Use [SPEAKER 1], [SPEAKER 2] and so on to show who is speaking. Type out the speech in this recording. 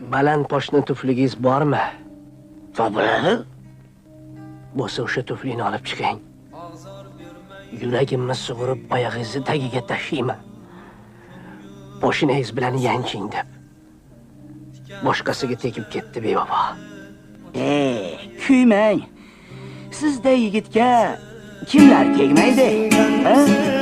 [SPEAKER 1] baland poshna tufligingiz bormi?
[SPEAKER 2] Topiladi.
[SPEAKER 1] Bo'lsa o'sha tuflikni olib chiqing. Yuragimni sug'urib oyog'ingizni tagiga tashlayman. Poshinangiz bilan yanching deb. Boshqasiga tegib ketdi bevaho
[SPEAKER 2] e kuymang. Sizday yigitga kimlar tegmaydi?